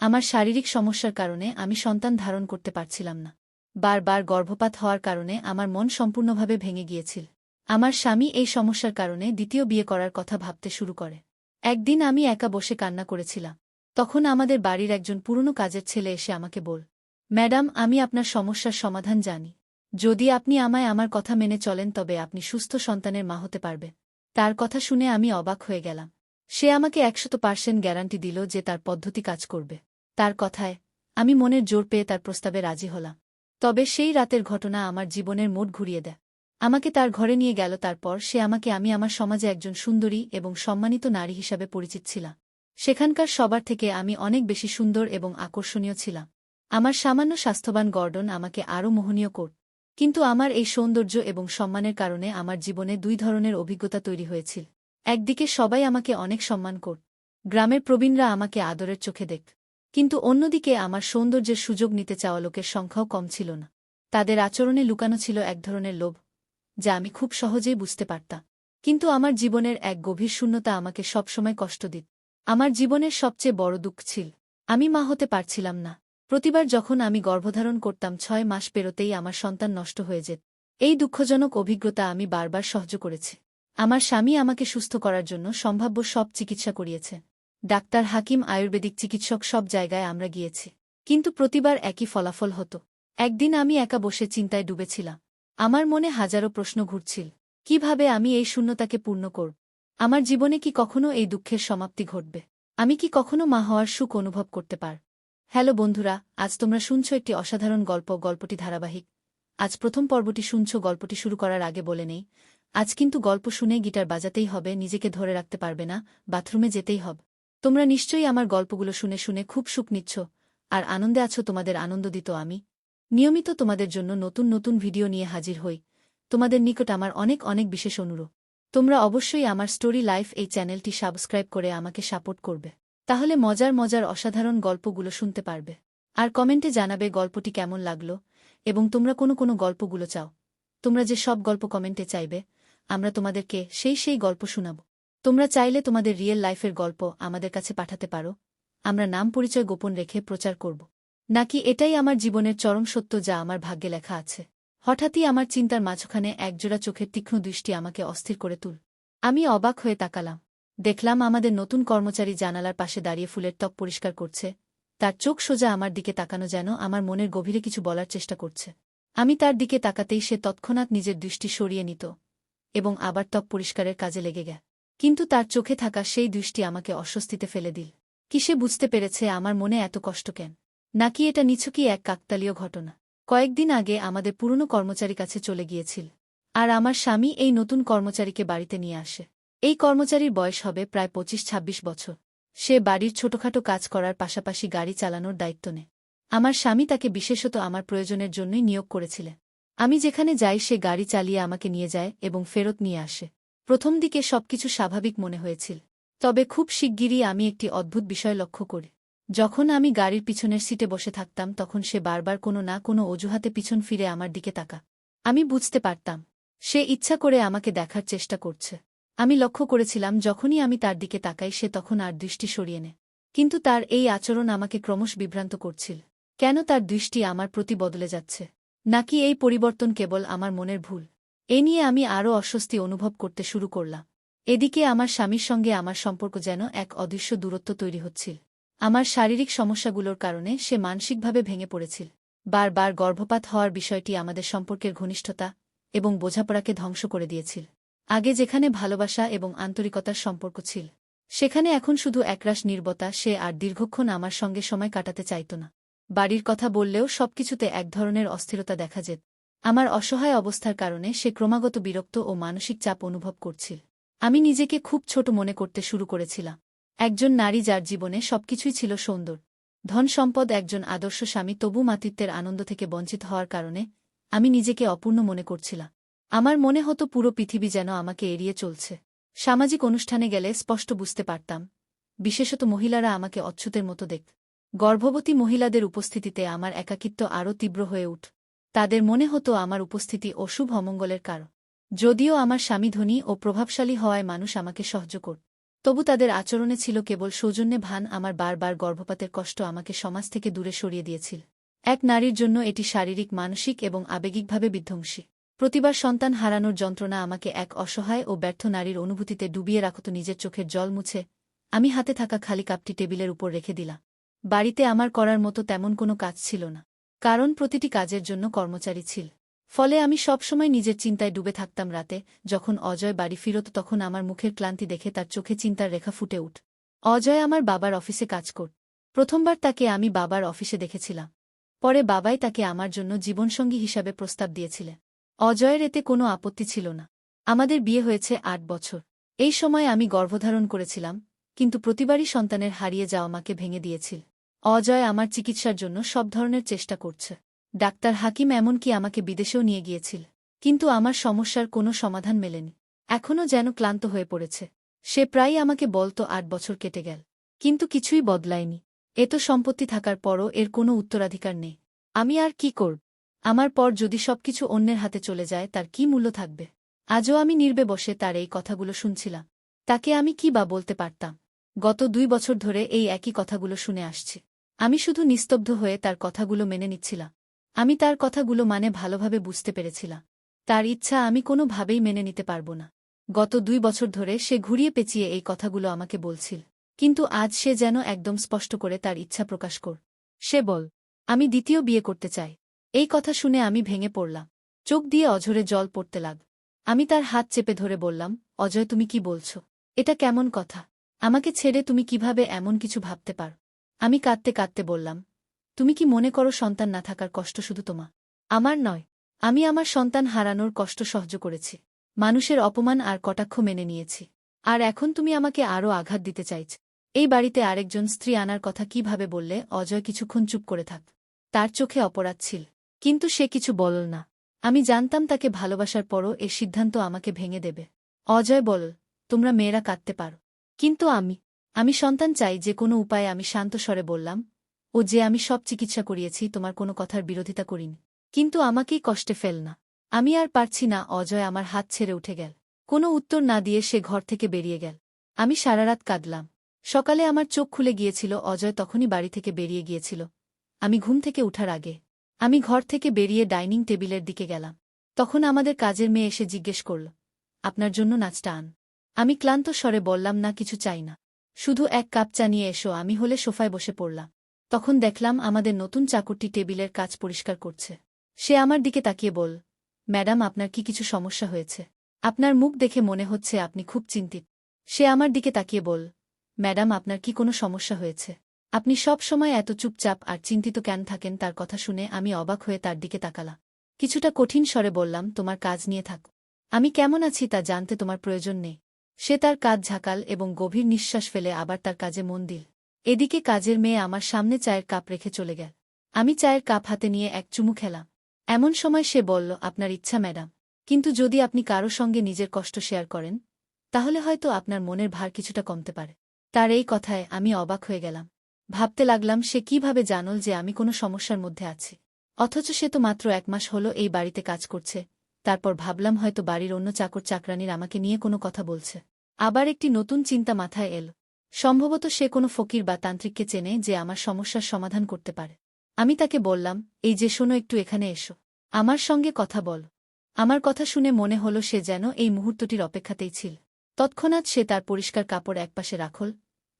আমার শারীরিক সমস্যার কারণে আমি সন্তান ধারণ করতে পারছিলাম না। বারবার গর্ভপাত হওয়ার কারণে আমার মন সম্পূর্ণভাবে ভেঙে গিয়েছিল। আমার স্বামী এই সমস্যার কারণে দ্বিতীয় বিয়ে করার কথা ভাবতে শুরু করে। একদিন আমি একা বসে কান্না করেছিলাম। তখন আমাদের বাড়ির একজন পুরনো কাজের ছেলে এসে আমাকে বল, ম্যাডাম, আমি আপনার সমস্যার সমাধান জানি। যদি আপনি আমায় আমার কথা মেনে চলেন, তবে আপনি সুস্থ সন্তানের মা হতে পারবে। তার কথা শুনে আমি অবাক হয়ে গেলাম। সে আমাকে একশত পার্সেন্ট গ্যারান্টি দিল যে তার পদ্ধতি কাজ করবে। তার কথায়, আমি মনের জোর পেয়ে তার প্রস্তাবে রাজি হলাম। তবে সেই রাতের ঘটনা আমার জীবনের মোট ঘুরিয়ে দেয়। আমাকে তার ঘরে নিয়ে গেল, তারপর সে আমাকে আমি আমার সমাজে একজন সুন্দরী এবং সম্মানিত নারী হিসাবে পরিচিত ছিলাম। সেখানকার সবার থেকে আমি অনেক বেশি সুন্দর এবং আকর্ষণীয় ছিলাম। আমার সামান্য স্বাস্থ্যবান গর্ডন আমাকে আরও মোহনীয় কর, কিন্তু আমার এই সৌন্দর্য এবং সম্মানের কারণে আমার জীবনে দুই ধরনের অভিজ্ঞতা তৈরি হয়েছিল। একদিকে সবাই আমাকে অনেক সম্মান কর। গ্রামের প্রবীণরা আমাকে আদরের চোখে দেখ। কিন্তু অন্যদিকে আমার সৌন্দর্যের সুযোগ নিতে চাওয়া লোকের সংখ্যাও কম ছিল না। তাদের আচরণে লুকানো ছিল এক ধরনের লোভ, যা আমি খুব সহজেই বুঝতে পারতাম। কিন্তু আমার জীবনের এক গভীর শূন্যতা আমাকে সবসময় কষ্ট দিত। আমার জীবনের সবচেয়ে বড় দুঃখ ছিল, আমি মা হতে পারছিলাম না। প্রতিবার যখন আমি গর্ভধারণ করতাম, ছয় মাস পেরোতেই আমার সন্তান নষ্ট হয়ে যেত। এই দুঃখজনক অভিজ্ঞতা আমি বারবার সহ্য করেছি। আমার স্বামী আমাকে সুস্থ করার জন্য সম্ভাব্য সব চিকিৎসা করিয়েছে। ডাক্তার হাকিম আয়ুর্বেদিক চিকিৎসক সব জায়গায় আমরা গিয়েছি। কিন্তু প্রতিবার একই ফলাফল হতো। একদিন আমি একা বসে চিন্তায় ডুবেছিলাম। আমার মনে হাজারো প্রশ্ন ঘুরছিল। কীভাবে আমি এই শূন্যতাকে পূর্ণ করব? আমার জীবনে কি কখনো এই দুঃখের সমাপ্তি ঘটবে? আমি কি কখনো মা হওয়ার সুখ অনুভব করতে পার? হ্যালো বন্ধুরা, আজ তোমরা শুনছ একটি অসাধারণ গল্প, গল্পটি ধারাবাহিক। আজ প্রথম পর্বটি শুনছ, গল্পটি শুরু করার আগে বলে নেই। আজ কিন্তু গল্প শুনে গিটার বাজাতেই হবে, নিজেকে ধরে রাখতে পারবে না, বাথরুমে যেতেই হবে। তোমরা নিশ্চয়ই আমার গল্পগুলো শুনে শুনে খুব সুখ নিচ্ছ, আর আনন্দে আছো তোমাদের আনন্দ দিত আমি। নিয়মিত তোমাদের জন্য নতুন নতুন ভিডিও নিয়ে হাজির হই। তোমাদের নিকট আমার অনেক অনেক বিশেষ অনুরোধ। তোমরা অবশ্যই আমার স্টোরি লাইফ এই চ্যানেলটি সাবস্ক্রাইব করে আমাকে সাপোর্ট করবে। তাহলে মজার মজার অসাধারণ গল্পগুলো শুনতে পারবে। আর কমেন্টে জানাবে গল্পটি কেমন লাগল, এবং তোমরা কোনো কোনো গল্পগুলো চাও। তোমরা যে সব গল্প কমেন্টে চাইবে, আমরা তোমাদেরকে সেই সেই গল্প শোনাব। তোমরা চাইলে তোমাদের রিয়েল লাইফের গল্প আমাদের কাছে পাঠাতে পারো। আমরা নাম পরিচয় গোপন রেখে প্রচার করব। নাকি এটাই আমার জীবনের চরম সত্য যা আমার ভাগ্যে লেখা আছে? হঠাৎই আমার চিন্তার মাঝখানে একজোড়া চোখের তীক্ষ্ণ দৃষ্টি আমাকে অস্থির করে তুল। আমি অবাক হয়ে তাকালাম। দেখলাম আমাদের নতুন কর্মচারী জানালার পাশে দাঁড়িয়ে ফুলের ত্বক পরিষ্কার করছে। তার চোখ সোজা আমার দিকে তাকানো যেন আমার মনের গভীরে কিছু বলার চেষ্টা করছে। আমি তার দিকে তাকাতেই সে তৎক্ষণাৎ নিজের দৃষ্টি সরিয়ে নিত এবং আবার ত্বক পরিষ্কারের কাজে লেগে গে কিন্তু তার চোখে থাকা সেই দৃষ্টি আমাকে অস্বস্তিতে ফেলে দিল। কিসে বুঝতে পেরেছে আমার মনে এত কষ্ট কেন? নাকি এটা নিছকই এক কাকতালীয় ঘটনা? কয়েকদিন আগে আমাদের পুরনো কর্মচারী কাছে চলে গিয়েছিল। আর আমার স্বামী এই নতুন কর্মচারীকে বাড়িতে নিয়ে আসে। এই কর্মচারীর বয়স হবে প্রায় পঁচিশ ছাব্বিশ বছর। সে বাড়ির ছোটখাটো কাজ করার পাশাপাশি গাড়ি চালানোর দায়িত্ব নেয়। আমার স্বামী তাকে বিশেষত আমার প্রয়োজনের জন্যই নিয়োগ করেছিলেন। আমি যেখানে যাই সে গাড়ি চালিয়ে আমাকে নিয়ে যায় এবং ফেরত নিয়ে আসে। প্রথম দিকে সবকিছু স্বাভাবিক মনে হয়েছিল। তবে খুব শিগগিরই আমি একটি অদ্ভুত বিষয় লক্ষ্য করি। যখন আমি গাড়ির পিছনের সিটে বসে থাকতাম, তখন সে বারবার কোনো না কোনো অজুহাতে পিছন ফিরে আমার দিকে তাকা। আমি বুঝতে পারতাম। সে ইচ্ছা করে আমাকে দেখার চেষ্টা করছে। আমি লক্ষ্য করেছিলাম, যখনই আমি তার দিকে তাকাই, সে তখন আর দৃষ্টি সরিয়ে নেয়। কিন্তু তার এই আচরণ আমাকে ক্রমশ বিভ্রান্ত করছিল। কেন তার দৃষ্টি আমার প্রতি বদলে যাচ্ছে? নাকি এই পরিবর্তন কেবল আমার মনের ভুল? এ নিয়ে আমি আরও অস্বস্তি অনুভব করতে শুরু করলাম। এদিকে আমার স্বামীর সঙ্গে আমার সম্পর্ক যেন এক অদৃশ্য দূরত্ব তৈরি হচ্ছিল। আমার শারীরিক সমস্যাগুলোর কারণে সে মানসিকভাবে ভেঙে পড়েছিল। বারবার গর্ভপাত হওয়ার বিষয়টি আমাদের সম্পর্কের ঘনিষ্ঠতা এবং বোঝাপড়াকে ধ্বংস করে দিয়েছিল। আগে যেখানে ভালোবাসা এবং আন্তরিকতার সম্পর্ক ছিল, সেখানে এখন শুধু একরাশ নির্বতা সে আর দীর্ঘক্ষণ আমার সঙ্গে সময় কাটাতে চাইত না। বাড়ির কথা বললেও সবকিছুতে এক ধরনের অস্থিরতা দেখা যেত। আমার অসহায় অবস্থার কারণে সে ক্রমাগত বিরক্ত ও মানসিক চাপ অনুভব করছিল। আমি নিজেকে খুব ছোট মনে করতে শুরু করেছিলাম। একজন নারী যার জীবনে সবকিছুই ছিল সুন্দর। ধন সম্পদ একজন আদর্শ স্বামী তবু মাতৃত্বের আনন্দ থেকে বঞ্চিত হওয়ার কারণে আমি নিজেকে অপূর্ণ মনে করছিলাম। আমার মনে হতো পুরো পৃথিবী যেন আমাকে এড়িয়ে চলছে। সামাজিক অনুষ্ঠানে গেলে স্পষ্ট বুঝতে পারতাম, বিশেষত মহিলারা আমাকে অচ্ছুতের মতো দেখ। গর্ভবতী মহিলাদের উপস্থিতিতে আমার একাকিত্ব আরও তীব্র হয়ে উঠ তাদের মনে হতো আমার উপস্থিতি অশুভ অমঙ্গলের কারণ। যদিও আমার স্বামী ধনী ও প্রভাবশালী হওয়ায় মানুষ আমাকে সহ্য কর। তবু তাদের আচরণে ছিল কেবল সৌজন্যে ভান আমার বারবার গর্ভপাতের কষ্ট আমাকে সমাজ থেকে দূরে সরিয়ে দিয়েছিল। এক নারীর জন্য এটি শারীরিক, মানসিক এবং আবেগিকভাবে বিধ্বংসী। প্রতিবার সন্তান হারানোর যন্ত্রণা আমাকে এক অসহায় ও ব্যর্থ নারীর অনুভূতিতে ডুবিয়ে রাখত নিজের চোখের জল মুছে। আমি হাতে থাকা খালি কাপটি টেবিলের উপর রেখে দিলাম। বাড়িতে আমার করার মতো তেমন কোনো কাজ ছিল না। কারণ প্রতিটি কাজের জন্য কর্মচারী ছিল। ফলে আমি সবসময় নিজের চিন্তায় ডুবে থাকতাম রাতে, যখন অজয় বাড়ি ফিরত তখন আমার মুখের ক্লান্তি দেখে তার চোখে চিন্তার রেখা ফুটে উঠ। অজয় আমার বাবার অফিসে কাজ কর। প্রথমবার তাকে আমি বাবার অফিসে দেখেছিলাম। পরে বাবাই তাকে আমার জন্য জীবনসঙ্গী হিসাবে প্রস্তাব দিয়েছিলেন। অজয়ের এতে কোনো আপত্তি ছিল না। আমাদের বিয়ে হয়েছে আট বছর। এই সময় আমি গর্ভধারণ করেছিলাম, কিন্তু প্রতিবারই সন্তানের হারিয়ে যাওয়া মাকে ভেঙে দিয়েছিল। অজয় আমার চিকিৎসার জন্য সব ধরনের চেষ্টা করছে। ডাক্তার হাকিম এমনকি আমাকে বিদেশেও নিয়ে গিয়েছিল। কিন্তু আমার সমস্যার কোনো সমাধান মেলেনি। এখনও যেন ক্লান্ত হয়ে পড়েছে। সে প্রায়ই আমাকে বলতো, আট বছর কেটে গেল। কিন্তু কিছুই বদলায়নি। এত সম্পত্তি থাকার পরও এর কোনো উত্তরাধিকার নেই। আমি আর কি করব? আমার পর যদি সবকিছু অন্যের হাতে চলে যায়, তার কি মূল্য থাকবে? আজও আমি নির্বে বসে তার এই কথাগুলো শুনছিলাম। তাকে আমি কি বা বলতে পারতাম? গত দুই বছর ধরে এই একই কথাগুলো শুনে আসছি। আমি শুধু নিস্তব্ধ হয়ে তার কথাগুলো মেনে নিচ্ছিলাম। আমি তার কথাগুলো মানে ভালোভাবে বুঝতে পেরেছিলাম। তার ইচ্ছা আমি কোনোভাবেই মেনে নিতে পারব না। গত দুই বছর ধরে সে ঘুরিয়ে পেঁচিয়ে এই কথাগুলো আমাকে বলছিল, কিন্তু আজ সে যেন একদম স্পষ্ট করে তার ইচ্ছা প্রকাশ কর, সে বল, আমি দ্বিতীয় বিয়ে করতে চাই। এই কথা শুনে আমি ভেঙে পড়লাম। চোখ দিয়ে অঝরে জল পড়তে লাগ, আমি তার হাত চেপে ধরে বললাম, অজয় তুমি কি বলছ? এটা কেমন কথা? আমাকে ছেড়ে তুমি কীভাবে এমন কিছু ভাবতে পার? আমি কাঁদতে কাঁদতে বললাম, তুমি কি মনে করো সন্তান না থাকার কষ্ট শুধু তোমা? আমার নয়, আমি আমার সন্তান হারানোর কষ্ট সহ্য করেছি। মানুষের অপমান আর কটাক্ষ মেনে নিয়েছি। আর এখন তুমি আমাকে আরও আঘাত দিতে চাইছ। এই বাড়িতে আরেকজন স্ত্রী আনার কথা কীভাবে বললে, অজয় কিছুক্ষণ চুপ করে থাক। তার চোখে অপরাধ ছিল। কিন্তু সে কিছু বলল না। আমি জানতাম তাকে ভালোবাসার পরও এ সিদ্ধান্ত আমাকে ভেঙে দেবে। অজয় বল তোমরা মেয়েরা কাঁদতে পারো। কিন্তু আমি আমি সন্তান চাই যে কোনো উপায়ে আমি শান্ত স্বরে বললাম, ও যে আমি সব চিকিৎসা করিয়েছি, তোমার কোনো কথার বিরোধিতা করিনি। কিন্তু আমাকেই কষ্টে ফেল না। আমি আর পারছি না, অজয় আমার হাত ছেড়ে উঠে গেল। কোনো উত্তর না দিয়ে সে ঘর থেকে বেরিয়ে গেল। আমি সারারাত কাঁদলাম। সকালে আমার চোখ খুলে গিয়েছিল, অজয় তখনই বাড়ি থেকে বেরিয়ে গিয়েছিল। আমি ঘুম থেকে উঠার আগে। আমি ঘর থেকে বেরিয়ে ডাইনিং টেবিলের দিকে গেলাম। তখন আমাদের কাজের মেয়ে এসে জিজ্ঞেস করল, আপনার জন্য নাচটা আন। আমি ক্লান্ত স্বরে বললাম, না, কিছু চাই না। শুধু এক কাপ চা নিয়ে এসো, আমি হলে সোফায় বসে পড়লাম। তখন দেখলাম আমাদের নতুন চাকরটি টেবিলের কাজ পরিষ্কার করছে। সে আমার দিকে তাকিয়ে বল ম্যাডাম, আপনার কি কিছু সমস্যা হয়েছে? আপনার মুখ দেখে মনে হচ্ছে আপনি খুব চিন্তিত। সে আমার দিকে তাকিয়ে বল ম্যাডাম, আপনার কি কোনো সমস্যা হয়েছে? আপনি সব সময় এত চুপচাপ আর চিন্তিত কেন থাকেন তার কথা শুনে আমি অবাক হয়ে তার দিকে তাকালাম। কিছুটা কঠিন স্বরে বললাম, তোমার কাজ নিয়ে থাক। আমি কেমন আছি তা জানতে তোমার প্রয়োজন নেই। সে তার কাজ ঝাঁকাল এবং গভীর নিঃশ্বাস ফেলে আবার তার কাজে মন দিল। এদিকে কাজের মেয়ে আমার সামনে চায়ের কাপ রেখে চলে গেল। আমি চায়ের কাপ হাতে নিয়ে এক চুমু খেলাম। এমন সময় সে বলল, আপনার ইচ্ছা, ম্যাডাম। কিন্তু যদি আপনি কারও সঙ্গে নিজের কষ্ট শেয়ার করেন, তাহলে হয়তো আপনার মনের ভার কিছুটা কমতে পারে। তার এই কথায় আমি অবাক হয়ে গেলাম। ভাবতে লাগলাম সে কীভাবে জানল যে আমি কোনো সমস্যার মধ্যে আছি। অথচ সে তো মাত্র এক মাস হল এই বাড়িতে কাজ করছে। তারপর ভাবলাম হয়তো বাড়ির অন্য চাকর চাকরানির আমাকে নিয়ে কোনো কথা বলছে। আবার একটি নতুন চিন্তা মাথায় এল। সম্ভবত সে কোনো ফকির বা তান্ত্রিককে চেনে যে আমার সমস্যার সমাধান করতে পারে। আমি তাকে বললাম, এই যে শোনো, একটু এখানে এসো। আমার সঙ্গে কথা বল। আমার কথা শুনে মনে হল সে যেন এই মুহূর্তটির অপেক্ষাতেই ছিল। তৎক্ষণাৎ সে তার পরিষ্কার কাপড় একপাশে রাখল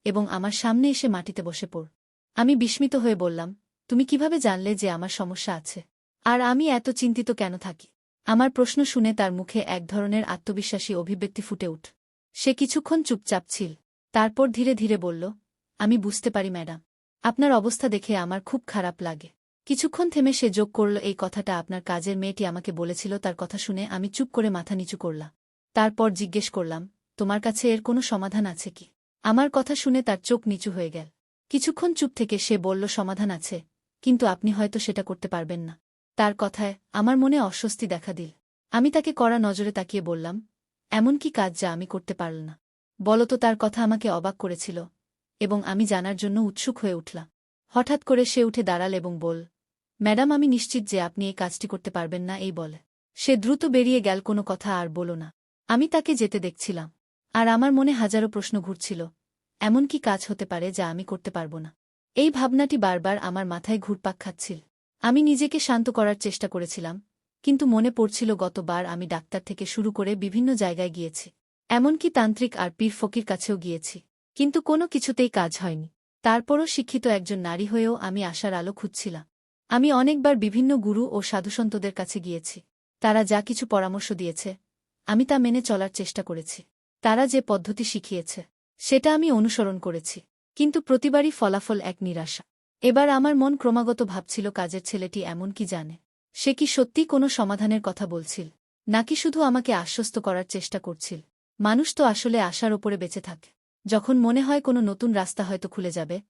এবং আমার সামনে এসে মাটিতে বসে পড় আমি বিস্মিত হয়ে বললাম, তুমি কীভাবে জানলে যে আমার সমস্যা আছে? আর আমি এত চিন্তিত কেন থাকি? আমার প্রশ্ন শুনে তার মুখে এক ধরনের আত্মবিশ্বাসী অভিব্যক্তি ফুটে উঠ সে কিছুক্ষণ চুপচাপ ছিল। তারপর ধীরে ধীরে বলল, আমি বুঝতে পারি, ম্যাডাম। আপনার অবস্থা দেখে আমার খুব খারাপ লাগে। কিছুক্ষণ থেমে সে যোগ করল এই কথাটা আপনার কাজের মেয়েটি আমাকে বলেছিল তার কথা শুনে আমি চুপ করে মাথা নিচু করলাম। তারপর জিজ্ঞেস করলাম, তোমার কাছে এর কোনো সমাধান আছে কি? আমার কথা শুনে তার চোখ নিচু হয়ে গেল। কিছুক্ষণ চুপ থেকে সে বলল, সমাধান আছে, কিন্তু আপনি হয়তো সেটা করতে পারবেন না। তার কথায় আমার মনে অস্বস্তি দেখা দিল। আমি তাকে কড়া নজরে তাকিয়ে বললাম এমন কি কাজ যা আমি করতে পারল না। বলতো তার কথা আমাকে অবাক করেছিল, এবং আমি জানার জন্য উৎসুক হয়ে উঠলাম। হঠাৎ করে সে উঠে দাঁড়াল এবং বল ম্যাডাম, আমি নিশ্চিত যে আপনি এই কাজটি করতে পারবেন না, এই বলে। সে দ্রুত বেরিয়ে গেল, কোনো কথা আর বল না। আমি তাকে যেতে দেখছিলাম, আর আমার মনে হাজারো প্রশ্ন ঘুরছিল, এমন কি কাজ হতে পারে যা আমি করতে পারব না। এই ভাবনাটি বারবার আমার মাথায় ঘুরপাক খাচ্ছিল। আমি নিজেকে শান্ত করার চেষ্টা করেছিলাম কিন্তু মনে পড়ছিল গতবার আমি ডাক্তার থেকে শুরু করে বিভিন্ন জায়গায় গিয়েছি। এমনকি তান্ত্রিক আর পীর ফকির কাছেও গিয়েছি। কিন্তু কোনো কিছুতেই কাজ হয়নি। তারপরও শিক্ষিত একজন নারী হয়েও আমি আশার আলো খুঁজছিলাম। আমি অনেকবার বিভিন্ন গুরু ও সাধুসন্তদের কাছে গিয়েছি। তারা যা কিছু পরামর্শ দিয়েছে, আমি তা মেনে চলার চেষ্টা করেছি। তারা যে পদ্ধতি শিখিয়েছে, সেটা আমি অনুসরণ করেছি। কিন্তু প্রতিবারই ফলাফল এক নিরাশা। এবার আমার মন ক্রমাগত ভাবছিল, কাজের ছেলেটি এমন কি জানে। সে কি সত্যি কোনো সমাধানের কথা বলছিল? নাকি শুধু আমাকে আশ্বস্ত করার চেষ্টা করছিল? মানুষ তো আসলে আশার ওপরে বেঁচে থাকে। যখন মনে হয় কোনো নতুন রাস্তা হয়তো খুলে যাবে,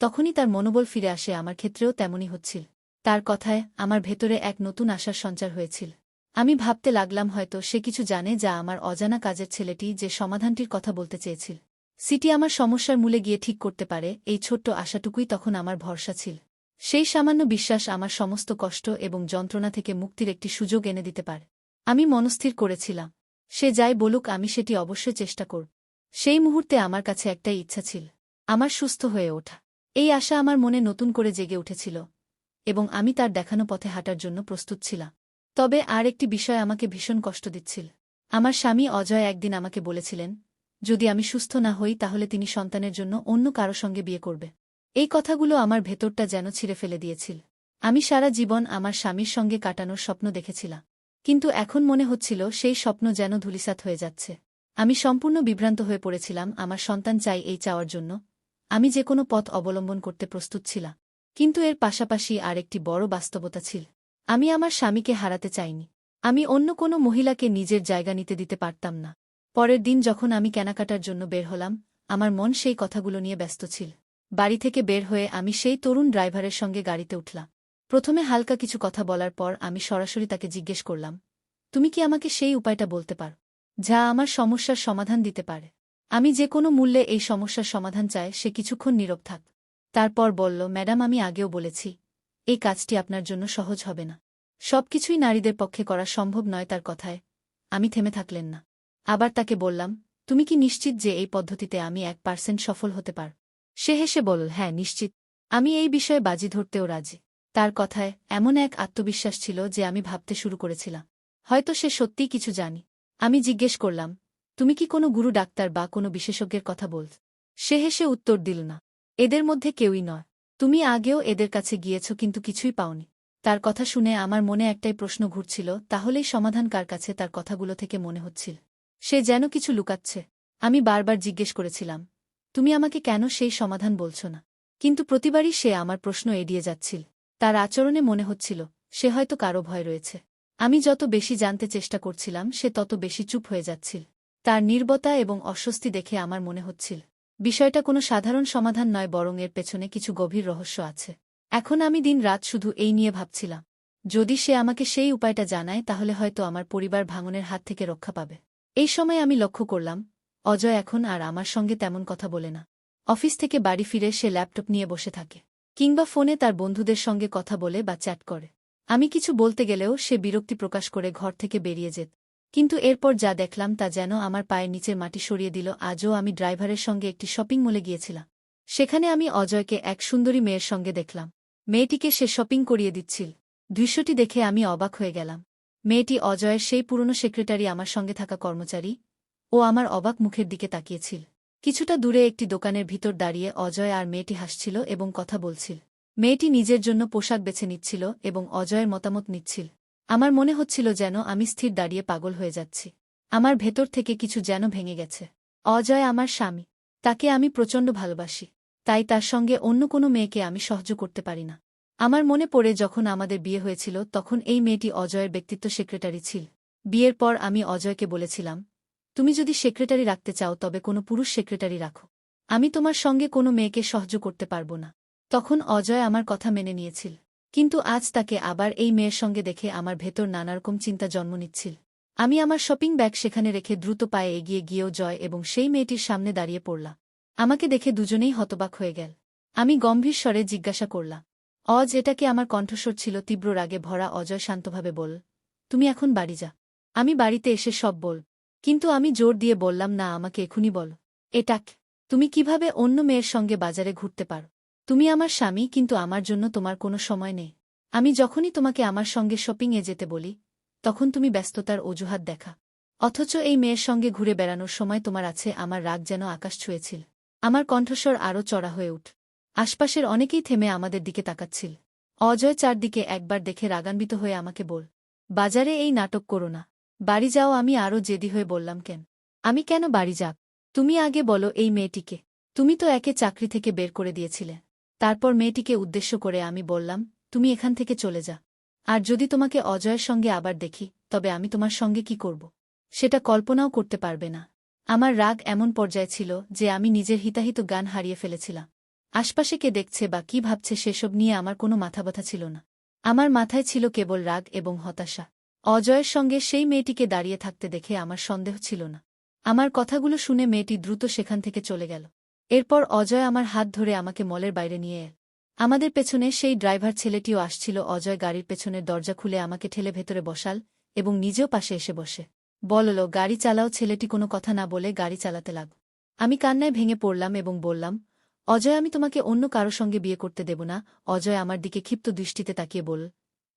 তখনই তার মনোবল ফিরে আসে, আমার ক্ষেত্রেও তেমনই হচ্ছিল। তার কথায় আমার ভেতরে এক নতুন আশার সঞ্চার হয়েছিল। আমি ভাবতে লাগলাম হয়তো সে কিছু জানে যা আমার অজানা কাজের ছেলেটি যে সমাধানটির কথা বলতে চেয়েছিল। সিটি আমার সমস্যার মূলে গিয়ে ঠিক করতে পারে, এই ছোট্ট আশাটুকুই তখন আমার ভরসা ছিল। সেই সামান্য বিশ্বাস আমার সমস্ত কষ্ট এবং যন্ত্রণা থেকে মুক্তির একটি সুযোগ এনে দিতে পারে। আমি মনস্থির করেছিলাম। সে যাই বলুক, আমি সেটি অবশ্যই চেষ্টা করব। সেই মুহূর্তে আমার কাছে একটাই ইচ্ছা ছিল, আমার সুস্থ হয়ে ওঠা। এই আশা আমার মনে নতুন করে জেগে উঠেছিল এবং আমি তার দেখানো পথে হাঁটার জন্য প্রস্তুত ছিলাম। তবে আর একটি বিষয় আমাকে ভীষণ কষ্ট দিচ্ছিল। আমার স্বামী অজয় একদিন আমাকে বলেছিলেন, যদি আমি সুস্থ না হই, তাহলে তিনি সন্তানের জন্য অন্য কারও সঙ্গে বিয়ে করবে। এই কথাগুলো আমার ভেতরটা যেন ছিঁড়ে ফেলে দিয়েছিল। আমি সারা জীবন আমার স্বামীর সঙ্গে কাটানোর স্বপ্ন দেখেছিলাম। কিন্তু এখন মনে হচ্ছিল সেই স্বপ্ন যেন ধুলিসাত হয়ে যাচ্ছে। আমি সম্পূর্ণ বিভ্রান্ত হয়ে পড়েছিলাম, আমার সন্তান চাই এই চাওয়ার জন্য। আমি যে কোনো পথ অবলম্বন করতে প্রস্তুত ছিলাম। কিন্তু এর পাশাপাশি আর একটি বড় বাস্তবতা ছিল। আমি আমার স্বামীকে হারাতে চাইনি। আমি অন্য কোনো মহিলাকে নিজের জায়গা নিতে দিতে পারতাম না। পরের দিন যখন আমি কেনাকাটার জন্য বের হলাম, আমার মন সেই কথাগুলো নিয়ে ব্যস্ত ছিল। বাড়ি থেকে বের হয়ে আমি সেই তরুণ ড্রাইভারের সঙ্গে গাড়িতে উঠলাম। প্রথমে হালকা কিছু কথা বলার পর আমি সরাসরি তাকে জিজ্ঞেস করলাম, তুমি কি আমাকে সেই উপায়টা বলতে পার, যা আমার সমস্যার সমাধান দিতে পারে? আমি যে কোনো মূল্যে এই সমস্যার সমাধান চায় সে কিছুক্ষণ নীরব থাক। তারপর বলল, ম্যাডাম, আমি আগেও বলেছি, এই কাজটি আপনার জন্য সহজ হবে না। সবকিছুই নারীদের পক্ষে করা সম্ভব নয় তার কথায়। আমি থেমে থাকলেন না। আবার তাকে বললাম, তুমি কি নিশ্চিত যে এই পদ্ধতিতে আমি এক পার্সেন্ট সফল হতে পার? সে হেসে বলল হ্যাঁ নিশ্চিত। আমি এই বিষয়ে বাজি ধরতেও রাজি। তার কথায় এমন এক আত্মবিশ্বাস ছিল যে আমি ভাবতে শুরু করেছিলাম। হয়তো সে সত্যিই কিছু জানি। আমি জিজ্ঞেস করলাম, তুমি কি কোনো গুরু, ডাক্তার বা কোনো বিশেষজ্ঞের কথা বল সে হেসে উত্তর দিল, না, এদের মধ্যে কেউই নয়। তুমি আগেও এদের কাছে গিয়েছ, কিন্তু কিছুই পাওনি। তার কথা শুনে আমার মনে একটাই প্রশ্ন ঘুরছিল, তাহলেই সমাধান কার কাছে? তার কথাগুলো থেকে মনে হচ্ছিল। সে যেন কিছু লুকাচ্ছে। আমি বারবার জিজ্ঞেস করেছিলাম তুমি আমাকে কেন সেই সমাধান বলছ না? কিন্তু প্রতিবারই সে আমার প্রশ্ন এড়িয়ে যাচ্ছিল। তার আচরণে মনে হচ্ছিল, সে হয়তো কারও ভয় রয়েছে। আমি যত বেশি জানতে চেষ্টা করছিলাম, সে তত বেশি চুপ হয়ে যাচ্ছিল। তার নির্বতা এবং অস্বস্তি দেখে আমার মনে হচ্ছিল, বিষয়টা কোনো সাধারণ সমাধান নয়, বরং এর পেছনে কিছু গভীর রহস্য আছে। এখন আমি দিন রাত শুধু এই নিয়ে ভাবছিলাম, যদি সে আমাকে সেই উপায়টা জানায়, তাহলে হয়তো আমার পরিবার ভাঙনের হাত থেকে রক্ষা পাবে। এই সময় আমি লক্ষ্য করলাম অজয় এখন আর আমার সঙ্গে তেমন কথা বলে না। অফিস থেকে বাড়ি ফিরে সে ল্যাপটপ নিয়ে বসে থাকে, কিংবা ফোনে তার বন্ধুদের সঙ্গে কথা বলে বা চ্যাট করে। আমি কিছু বলতে গেলেও সে বিরক্তি প্রকাশ করে ঘর থেকে বেরিয়ে যেত, কিন্তু এরপর যা দেখলাম তা যেন আমার পায়ের নিচের মাটি সরিয়ে দিল। আজও আমি ড্রাইভারের সঙ্গে একটি শপিং মলে গিয়েছিলাম। সেখানে আমি অজয়কে এক সুন্দরী মেয়ের সঙ্গে দেখলাম। মেয়েটিকে সে শপিং করিয়ে দিচ্ছিল। দৃশ্যটি দেখে আমি অবাক হয়ে গেলাম। মেয়েটি অজয়ের সেই পুরনো সেক্রেটারি আমার সঙ্গে থাকা কর্মচারী ও আমার অবাক মুখের দিকে তাকিয়েছিল। কিছুটা দূরে একটি দোকানের ভিতর দাঁড়িয়ে অজয় আর মেয়েটি হাসছিল এবং কথা বলছিল। মেয়েটি নিজের জন্য পোশাক বেছে নিচ্ছিল এবং অজয়ের মতামত নিচ্ছিল। আমার মনে হচ্ছিল যেন আমি স্থির দাঁড়িয়ে পাগল হয়ে যাচ্ছি। আমার ভেতর থেকে কিছু যেন ভেঙে গেছে। অজয় আমার স্বামী। তাকে আমি প্রচণ্ড ভালোবাসি। তাই তার সঙ্গে অন্য কোনো মেয়েকে আমি সহ্য করতে পারি না। আমার মনে পড়ে যখন আমাদের বিয়ে হয়েছিল, তখন এই মেয়েটি অজয়ের ব্যক্তিত্ব সেক্রেটারি ছিল। বিয়ের পর আমি অজয়কে বলেছিলাম তুমি যদি সেক্রেটারি রাখতে চাও, তবে কোনো পুরুষ সেক্রেটারি রাখো। আমি তোমার সঙ্গে কোনো মেয়েকে সহ্য করতে পারব না। তখন অজয় আমার কথা মেনে নিয়েছিল। কিন্তু আজ তাকে আবার এই মেয়ের সঙ্গে দেখে আমার ভেতর নানারকম চিন্তা জন্ম নিচ্ছিল। আমি আমার শপিং ব্যাগ সেখানে রেখে দ্রুত পায়ে এগিয়ে গিয়েও জয় এবং সেই মেয়েটির সামনে দাঁড়িয়ে পড়লাম। আমাকে দেখে দুজনেই হতবাক হয়ে গেল। আমি গম্ভীর স্বরে জিজ্ঞাসা করলাম, অজ এটাকে আমার কণ্ঠস্বর ছিল? তীব্র রাগে ভরা অজয় শান্তভাবে বল তুমি এখন বাড়ি যা। আমি বাড়িতে এসে সব বল কিন্তু আমি জোর দিয়ে বললাম, না, আমাকে এখুনি বল। এটাক তুমি কীভাবে অন্য মেয়ের সঙ্গে বাজারে ঘুরতে পারো? তুমি আমার স্বামী, কিন্তু আমার জন্য তোমার কোনো সময় নেই। আমি যখনই তোমাকে আমার সঙ্গে শপিংয়ে যেতে বলি, তখন তুমি ব্যস্ততার অজুহাত দেখা। অথচ এই মেয়ের সঙ্গে ঘুরে বেড়ানোর সময় তোমার আছে আমার রাগ যেন আকাশ ছুঁয়েছিল। আমার কণ্ঠস্বর আরও চড়া হয়ে উঠ। আশপাশের অনেকেই থেমে আমাদের দিকে তাকাচ্ছিল। অজয় চারদিকে একবার দেখে রাগান্বিত হয়ে আমাকে বল, বাজারে এই নাটক করো না। বাড়ি যাও, আমি আরও জেদি হয়ে বললাম, কেন? আমি কেন বাড়ি যাক? তুমি আগে বলো এই মেয়েটিকে। তুমি তো একে চাকরি থেকে বের করে দিয়েছিলে। তারপর মেয়েটিকে উদ্দেশ্য করে আমি বললাম, তুমি এখান থেকে চলে যা। আর যদি তোমাকে অজয়ের সঙ্গে আবার দেখি, তবে আমি তোমার সঙ্গে কি করব? সেটা কল্পনাও করতে পারবে না। আমার রাগ এমন পর্যায়ে ছিল যে আমি নিজের হিতাহিত গান হারিয়ে ফেলেছিলাম। আশপাশে কে দেখছে বা কি ভাবছে সেসব নিয়ে আমার কোনো মাথাব্যথা ছিল না। আমার মাথায় ছিল কেবল রাগ এবং হতাশা। অজয়ের সঙ্গে সেই মেয়েটিকে দাঁড়িয়ে থাকতে দেখে আমার সন্দেহ ছিল না। আমার কথাগুলো শুনে মেয়েটি দ্রুত সেখান থেকে চলে গেল। এরপর অজয় আমার হাত ধরে আমাকে মলের বাইরে নিয়ে এল। আমাদের পেছনে সেই ড্রাইভার ছেলেটিও আসছিল। অজয় গাড়ির পেছনের দরজা খুলে আমাকে ঠেলে ভেতরে বসাল এবং নিজেও পাশে এসে বসে। বলল, গাড়ি চালাও, ছেলেটি কোনো কথা না বলে গাড়ি চালাতে লাগ আমি কান্নায় ভেঙে পড়লাম এবং বললাম, অজয়, আমি তোমাকে অন্য কারও সঙ্গে বিয়ে করতে দেব না। অজয় আমার দিকে ক্ষিপ্ত দৃষ্টিতে তাকিয়ে বল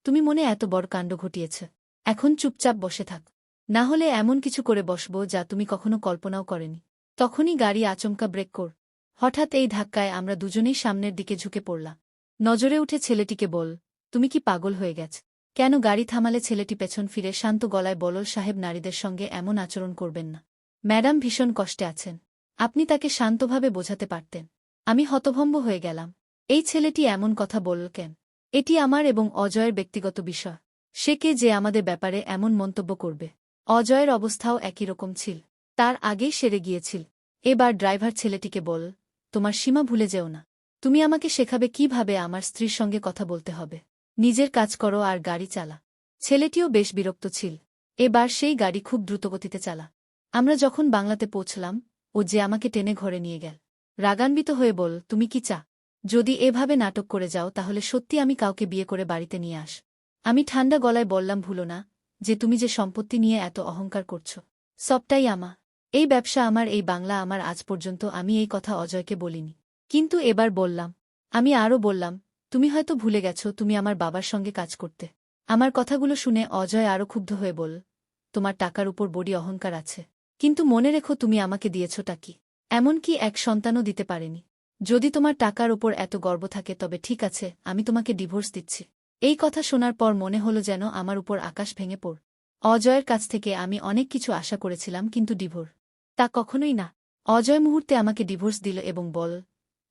তুমি মনে এত বড় কাণ্ড ঘটিয়েছ। এখন চুপচাপ বসে থাক। না হলে এমন কিছু করে বসব যা তুমি কখনো কল্পনাও করেনি। তখনই গাড়ি আচমকা ব্রেক কর। হঠাৎ এই ধাক্কায় আমরা দুজনেই সামনের দিকে ঝুঁকে পড়লাম। নজরে উঠে ছেলেটিকে বল, তুমি কি পাগল হয়ে গেছ? কেন গাড়ি থামালে ছেলেটি পেছন ফিরে শান্ত গলায় বলল, সাহেব নারীদের সঙ্গে এমন আচরণ করবেন না। ম্যাডাম ভীষণ কষ্টে আছেন। আপনি তাকে শান্তভাবে বোঝাতে পারতেন। আমি হতভম্ব হয়ে গেলাম। এই ছেলেটি এমন কথা বলল কেন? এটি আমার এবং অজয়ের ব্যক্তিগত বিষয়। সে কে যে আমাদের ব্যাপারে এমন মন্তব্য করবে। অজয়ের অবস্থাও একই রকম ছিল। তার আগেই সেরে গিয়েছিল। এবার ড্রাইভার ছেলেটিকে বল, তোমার সীমা ভুলে যেও না। তুমি আমাকে শেখাবে কীভাবে আমার স্ত্রীর সঙ্গে কথা বলতে হবে। নিজের কাজ করো আর গাড়ি চালা। ছেলেটিও বেশ বিরক্ত ছিল। এবার সেই গাড়ি খুব দ্রুতগতিতে চালা। আমরা যখন বাংলাতে পৌঁছলাম, ও যে আমাকে টেনে ঘরে নিয়ে গেল। রাগান্বিত হয়ে বল, তুমি কি চা? যদি এভাবে নাটক করে যাও, তাহলে সত্যি আমি কাউকে বিয়ে করে বাড়িতে নিয়ে আস। আমি ঠান্ডা গলায় বললাম, ভুলো না যে তুমি যে সম্পত্তি নিয়ে এত অহংকার করছ। সবটাই আমা। এই ব্যবসা আমার, এই বাংলা আমার, আজ পর্যন্ত আমি এই কথা অজয়কে বলিনি। কিন্তু এবার বললাম, আমি আরও বললাম, তুমি হয়তো ভুলে গেছ তুমি আমার বাবার সঙ্গে কাজ করতে। আমার কথাগুলো শুনে অজয় আরও ক্ষুব্ধ হয়ে বল তোমার টাকার উপর বডি অহংকার আছে। কিন্তু মনে রেখো তুমি আমাকে দিয়েছটা কি? এমনকি এক সন্তানও দিতে পারেনি। যদি তোমার টাকার ওপর এত গর্ব থাকে তবে ঠিক আছে, আমি তোমাকে ডিভোর্স দিচ্ছি। এই কথা শোনার পর মনে হলো যেন আমার উপর আকাশ ভেঙে পড়। অজয়ের কাছ থেকে আমি অনেক কিছু আশা করেছিলাম, কিন্তু ডিভোর। তা কখনোই না। অজয় মুহূর্তে আমাকে ডিভোর্স দিল এবং বল,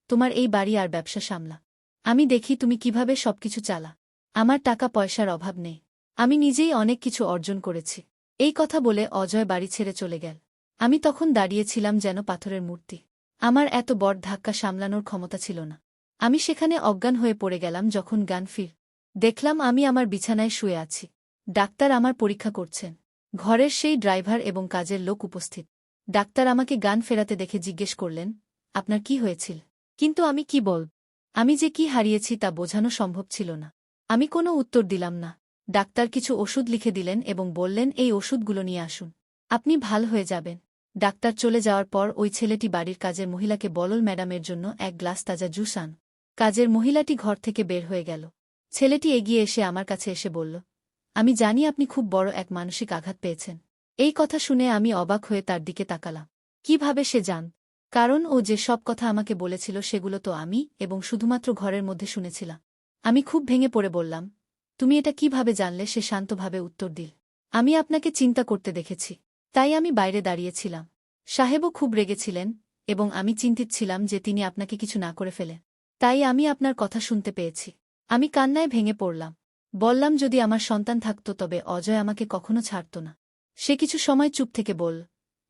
তোমার এই বাড়ি আর ব্যবসা সামলা। আমি দেখি তুমি কীভাবে সবকিছু চালা। আমার টাকা পয়সার অভাব নেই। আমি নিজেই অনেক কিছু অর্জন করেছি। এই কথা বলে অজয় বাড়ি ছেড়ে চলে গেল। আমি তখন দাঁড়িয়েছিলাম যেন পাথরের মূর্তি। আমার এত বড় ধাক্কা সামলানোর ক্ষমতা ছিল না। আমি সেখানে অজ্ঞান হয়ে পড়ে গেলাম যখন গান ফির দেখলাম আমি আমার বিছানায় শুয়ে আছি। ডাক্তার আমার পরীক্ষা করছেন। ঘরের সেই ড্রাইভার এবং কাজের লোক উপস্থিত। ডাক্তার আমাকে গান ফেরাতে দেখে জিজ্ঞেস করলেন, আপনার কি হয়েছিল? কিন্তু আমি কি বল আমি যে কি হারিয়েছি তা বোঝানো সম্ভব ছিল না। আমি কোনো উত্তর দিলাম না। ডাক্তার কিছু ওষুধ লিখে দিলেন এবং বললেন, এই ওষুধগুলো নিয়ে আসুন। আপনি ভালো হয়ে যাবেন। ডাক্তার চলে যাওয়ার পর ওই ছেলেটি বাড়ির কাজের মহিলাকে বলল, ম্যাডামের জন্য এক গ্লাস তাজা জুস আন। কাজের মহিলাটি ঘর থেকে বের হয়ে গেল। ছেলেটি এগিয়ে এসে আমার কাছে এসে বলল, আমি জানি আপনি খুব বড় এক মানসিক আঘাত পেয়েছেন। এই কথা শুনে আমি অবাক হয়ে তার দিকে তাকালাম। কীভাবে সে জান? কারণ ও যে সব কথা আমাকে বলেছিল সেগুলো তো আমি এবং শুধুমাত্র ঘরের মধ্যে শুনেছিলাম। আমি খুব ভেঙে পড়ে বললাম, তুমি এটা কীভাবে জানলে? সে শান্তভাবে উত্তর দিল, আমি আপনাকে চিন্তা করতে দেখেছি। তাই আমি বাইরে দাঁড়িয়েছিলাম। সাহেবও খুব রেগেছিলেন এবং আমি চিন্তিত ছিলাম যে তিনি আপনাকে কিছু না করে ফেলেন। তাই আমি আপনার কথা শুনতে পেয়েছি। আমি কান্নায় ভেঙে পড়লাম। বললাম, যদি আমার সন্তান থাকত, তবে অজয় আমাকে কখনো ছাড়ত না। সে কিছু সময় চুপ থেকে বল,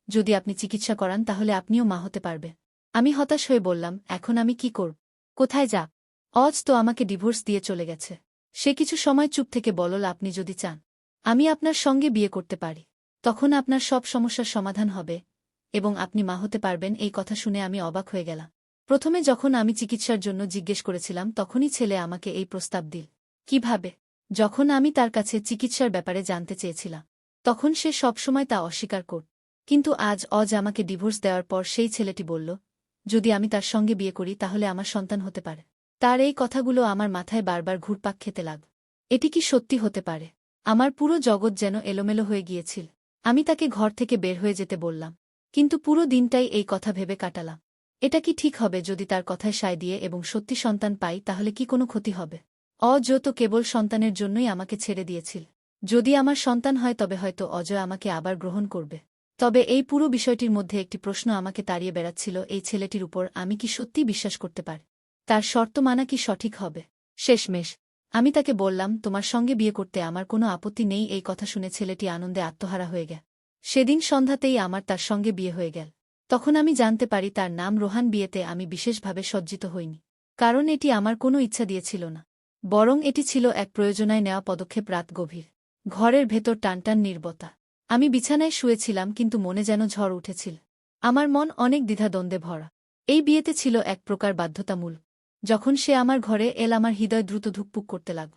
যদি আপনি চিকিৎসা করান, তাহলে আপনিও মা হতে পারবে। আমি হতাশ হয়ে বললাম, এখন আমি কি করব? কোথায় যা? অজ তো আমাকে ডিভোর্স দিয়ে চলে গেছে। সে কিছু সময় চুপ থেকে বলল, আপনি যদি চান, আমি আপনার সঙ্গে বিয়ে করতে পারি। তখন আপনার সব সমস্যার সমাধান হবে এবং আপনি মা হতে পারবেন। এই কথা শুনে আমি অবাক হয়ে গেলাম। প্রথমে যখন আমি চিকিৎসার জন্য জিজ্ঞেস করেছিলাম, তখনই ছেলে আমাকে এই প্রস্তাব দিল। কীভাবে? যখন আমি তার কাছে চিকিৎসার ব্যাপারে জানতে চেয়েছিলাম, তখন সে সবসময় তা অস্বীকার কর, কিন্তু আজ অজ আমাকে ডিভোর্স দেওয়ার পর সেই ছেলেটি বলল, যদি আমি তার সঙ্গে বিয়ে করি, তাহলে আমার সন্তান হতে পারে। তার এই কথাগুলো আমার মাথায় বারবার ঘুরপাক খেতে লাগ এটি কি সত্যি হতে পারে? আমার পুরো জগৎ যেন এলোমেলো হয়ে গিয়েছিল। আমি তাকে ঘর থেকে বের হয়ে যেতে বললাম, কিন্তু পুরো দিনটাই এই কথা ভেবে কাটালাম। এটা কি ঠিক হবে যদি তার কথায় সায় দিয়ে এবং সত্যি সন্তান পাই, তাহলে কি কোনো ক্ষতি হবে? অজ তো কেবল সন্তানের জন্যই আমাকে ছেড়ে দিয়েছিল। যদি আমার সন্তান হয়, তবে হয়তো অজয় আমাকে আবার গ্রহণ করবে। তবে এই পুরো বিষয়টির মধ্যে একটি প্রশ্ন আমাকে তাড়িয়ে বেড়াচ্ছিল, এই ছেলেটির উপর আমি কি সত্যিই বিশ্বাস করতে পারি? তার শর্ত মানা কি সঠিক হবে? শেষমেশ, আমি তাকে বললাম, তোমার সঙ্গে বিয়ে করতে আমার কোনো আপত্তি নেই, এই কথা শুনে ছেলেটি আনন্দে আত্মহারা হয়ে গেল সেদিন সন্ধ্যাতেই আমার তার সঙ্গে বিয়ে হয়ে গেল। তখন আমি জানতে পারি তার নাম রোহান বিয়েতে আমি বিশেষভাবে সজ্জিত হইনি, কারণ এটি আমার কোনো ইচ্ছা দিয়েছিল না, বরং এটি ছিল এক প্রয়োজনায় নেওয়া পদক্ষেপ রাত গভীর। ঘরের ভেতর টানটান নির্বতা। আমি বিছানায় শুয়েছিলাম কিন্তু মনে যেন ঝড় উঠেছিল। আমার মন অনেক দ্বিধাদ্বন্দ্বে ভরা। এই বিয়েতে ছিল এক প্রকার বাধ্যতামূল যখন সে আমার ঘরে এল আমার হৃদয় দ্রুত ধুকপুক করতে লাগ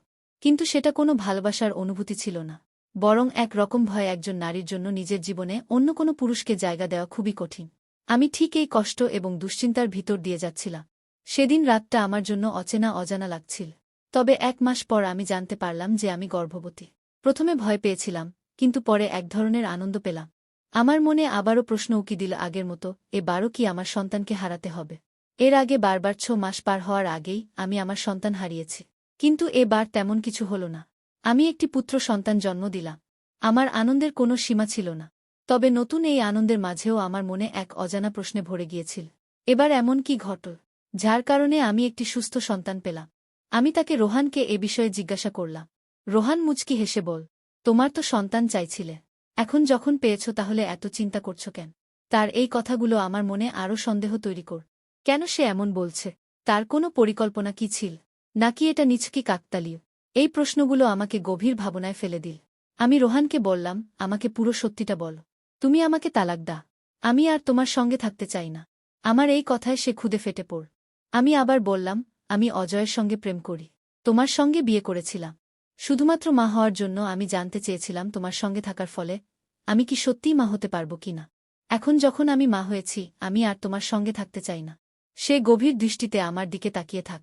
কিন্তু সেটা কোনো ভালোবাসার অনুভূতি ছিল না, বরং এক রকম ভয় একজন নারীর জন্য নিজের জীবনে অন্য কোনো পুরুষকে জায়গা দেওয়া খুবই কঠিন। আমি ঠিক এই কষ্ট এবং দুশ্চিন্তার ভিতর দিয়ে যাচ্ছিলাম। সেদিন রাতটা আমার জন্য অচেনা অজানা লাগছিল। তবে এক মাস পর আমি জানতে পারলাম যে আমি গর্ভবতী। প্রথমে ভয় পেয়েছিলাম, কিন্তু পরে এক ধরনের আনন্দ পেলাম। আমার মনে আবারও প্রশ্ন উকি দিল আগের মতো, এবারও কি আমার সন্তানকে হারাতে হবে? এর আগে বারবার ছ মাস পার হওয়ার আগেই আমি আমার সন্তান হারিয়েছি। কিন্তু এবার তেমন কিছু হল না। আমি একটি পুত্র সন্তান জন্ম দিলাম। আমার আনন্দের কোনো সীমা ছিল না। তবে নতুন এই আনন্দের মাঝেও আমার মনে এক অজানা প্রশ্নে ভরে গিয়েছিল। এবার এমন কি ঘটল? যার কারণে আমি একটি সুস্থ সন্তান পেলাম। আমি তাকে রোহানকে এ বিষয়ে জিজ্ঞাসা করলাম। রোহান মুচকি হেসে বল, তোমার তো সন্তান চাইছিলে। এখন যখন পেয়েছ তাহলে এত চিন্তা করছ কেন? তার এই কথাগুলো আমার মনে আরও সন্দেহ তৈরি কর। কেন সে এমন বলছে? তার কোনো পরিকল্পনা কি ছিল? নাকি এটা নিছকি কাকতালীয়? এই প্রশ্নগুলো আমাকে গভীর ভাবনায় ফেলে দিল। আমি রোহানকে বললাম, আমাকে পুরো সত্যিটা বল। তুমি আমাকে তালাক দা আমি আর তোমার সঙ্গে থাকতে চাই না। আমার এই কথায় সে খুদে ফেটে পড় আমি আবার বললাম, আমি অজয়ের সঙ্গে প্রেম করি। তোমার সঙ্গে বিয়ে করেছিলাম। শুধুমাত্র মা হওয়ার জন্য আমি জানতে চেয়েছিলাম তোমার সঙ্গে থাকার ফলে, আমি কি সত্যিই মা হতে পারব কি না। এখন যখন আমি মা হয়েছি, আমি আর তোমার সঙ্গে থাকতে চাই না। সে গভীর দৃষ্টিতে আমার দিকে তাকিয়ে থাক।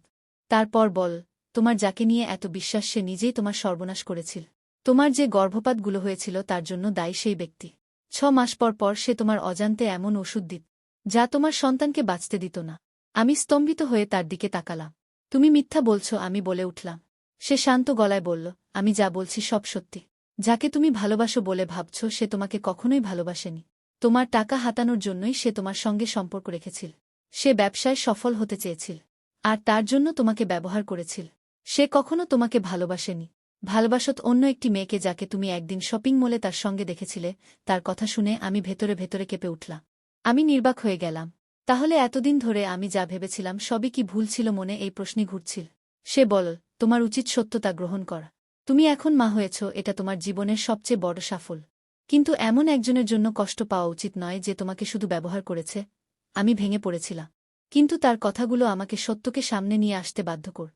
তারপর বল, তোমার যাকে নিয়ে এত বিশ্বাস সে নিজেই তোমার সর্বনাশ করেছিল। তোমার যে গর্ভপাতগুলো হয়েছিল তার জন্য দায়ী সেই ব্যক্তি। ছ মাস পর পর সে তোমার অজান্তে এমন ওষুধ দিত, যা তোমার সন্তানকে বাঁচতে দিত না। আমি স্তম্ভিত হয়ে তার দিকে তাকালাম। তুমি মিথ্যা বলছ, আমি বলে উঠলাম। সে শান্ত গলায় বলল, আমি যা বলছি সব সত্যি। যাকে তুমি ভালোবাসো বলে ভাবছ, সে তোমাকে কখনোই ভালোবাসেনি। তোমার টাকা হাতানোর জন্যই সে তোমার সঙ্গে সম্পর্ক রেখেছিল। সে ব্যবসায় সফল হতে চেয়েছিল, আর তার জন্য তোমাকে ব্যবহার করেছিল। সে কখনো তোমাকে ভালোবাসেনি। ভালোবাসত অন্য একটি মেয়েকে যাকে তুমি একদিন শপিং মলে তার সঙ্গে দেখেছিলে, তার কথা শুনে আমি ভেতরে ভেতরে কেঁপে উঠলাম। আমি নির্বাক হয়ে গেলাম। তাহলে এতদিন ধরে আমি যা ভেবেছিলাম সবই কি ভুল ছিল মনে এই প্রশ্নই ঘুরছিল। সে বল, তোমার উচিত সত্যতা গ্রহণ করা। তুমি এখন মা হয়েছ, এটা তোমার জীবনের সবচেয়ে বড় সাফল কিন্তু এমন একজনের জন্য কষ্ট পাওয়া উচিত নয় যে তোমাকে শুধু ব্যবহার করেছে। আমি ভেঙে পড়েছিলাম। কিন্তু তার কথাগুলো আমাকে সত্যকে সামনে নিয়ে আসতে বাধ্য কর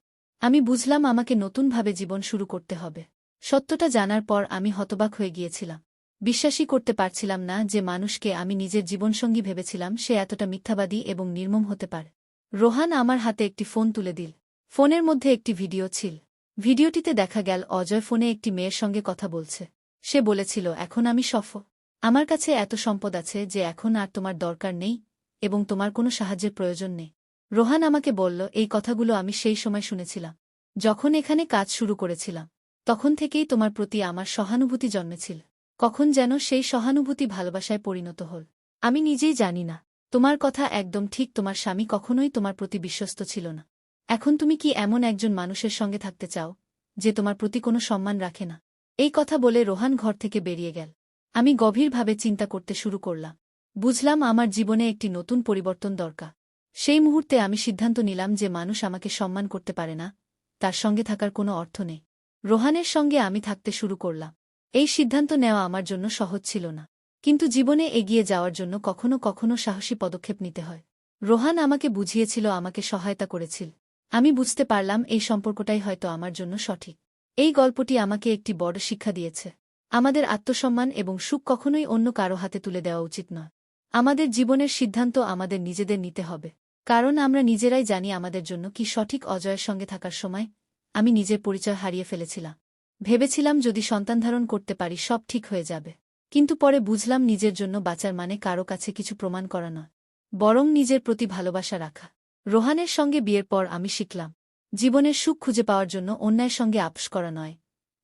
আমি বুঝলাম আমাকে নতুনভাবে জীবন শুরু করতে হবে। সত্যটা জানার পর আমি হতবাক হয়ে গিয়েছিলাম। বিশ্বাসই করতে পারছিলাম না যে মানুষকে আমি নিজের জীবনসঙ্গী ভেবেছিলাম সে এতটা মিথ্যাবাদী এবং নির্মম হতে পারে। রোহান আমার হাতে একটি ফোন তুলে দিল। ফোনের মধ্যে একটি ভিডিও ছিল। ভিডিওটিতে দেখা গেল অজয় ফোনে একটি মেয়ের সঙ্গে কথা বলছে। সে বলেছিল, এখন আমি সফ আমার কাছে এত সম্পদ আছে যে এখন আর তোমার দরকার নেই এবং তোমার কোনো সাহায্যের প্রয়োজন নেই। রোহান আমাকে বলল, এই কথাগুলো আমি সেই সময় শুনেছিলাম। যখন এখানে কাজ শুরু করেছিলাম, তখন থেকেই তোমার প্রতি আমার সহানুভূতি জন্মেছিল। কখন যেন সেই সহানুভূতি ভালোবাসায় পরিণত হল। আমি নিজেই জানি না, তোমার কথা একদম ঠিক, তোমার স্বামী কখনোই তোমার প্রতি বিশ্বস্ত ছিল না। এখন তুমি কি এমন একজন মানুষের সঙ্গে থাকতে চাও, যে তোমার প্রতি কোনো সম্মান রাখে না? এই কথা বলে রোহান ঘর থেকে বেরিয়ে গেল। আমি গভীরভাবে চিন্তা করতে শুরু করলাম। বুঝলাম আমার জীবনে একটি নতুন পরিবর্তন দরকার। সেই মুহূর্তে আমি সিদ্ধান্ত নিলাম যে মানুষ আমাকে সম্মান করতে পারে না, তার সঙ্গে থাকার কোনো অর্থ নেই। রোহানের সঙ্গে আমি থাকতে শুরু করলাম। এই সিদ্ধান্ত নেওয়া আমার জন্য সহজ ছিল না। কিন্তু জীবনে এগিয়ে যাওয়ার জন্য কখনো কখনো সাহসী পদক্ষেপ নিতে হয়। রোহান আমাকে বুঝিয়েছিল, আমাকে সহায়তা করেছিল। আমি বুঝতে পারলাম এই সম্পর্কটাই হয়তো আমার জন্য সঠিক। এই গল্পটি আমাকে একটি বড় শিক্ষা দিয়েছে। আমাদের আত্মসম্মান এবং সুখ কখনোই অন্য কারও হাতে তুলে দেওয়া উচিত নয়। আমাদের জীবনের সিদ্ধান্ত আমাদের নিজেদের নিতে হবে। কারণ আমরা নিজেরাই জানি আমাদের জন্য কি সঠিক অজয়ের সঙ্গে থাকার সময় আমি নিজের পরিচয় হারিয়ে ফেলেছিলাম। ভেবেছিলাম যদি সন্তান ধারণ করতে পারি, সব ঠিক হয়ে যাবে। কিন্তু পরে বুঝলাম নিজের জন্য বাঁচার মানে কারও কাছে কিছু প্রমাণ করা নয়, বরং নিজের প্রতি ভালোবাসা রাখা। রোহানের সঙ্গে বিয়ের পর আমি শিখলাম, জীবনের সুখ খুঁজে পাওয়ার জন্য অন্যায়ের সঙ্গে আপস করা নয়,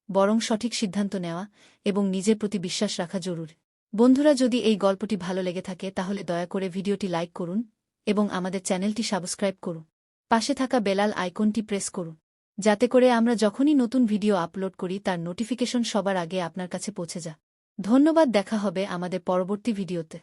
বরং সঠিক সিদ্ধান্ত নেওয়া এবং নিজের প্রতি বিশ্বাস রাখা জরুরি। বন্ধুরা, যদি এই গল্পটি ভালো লেগে থাকে, তাহলে দয়া করে ভিডিওটি লাইক করুন এবং আমাদের চ্যানেলটি সাবস্ক্রাইব করুন। পাশে থাকা বেলাল আইকনটি প্রেস করুন। যাতে করে আমরা যখনই নতুন ভিডিও আপলোড করি, তার নোটিফিকেশন সবার আগে আপনার কাছে পৌঁছে যা ধন্যবাদ, দেখা হবে আমাদের পরবর্তী ভিডিওতে।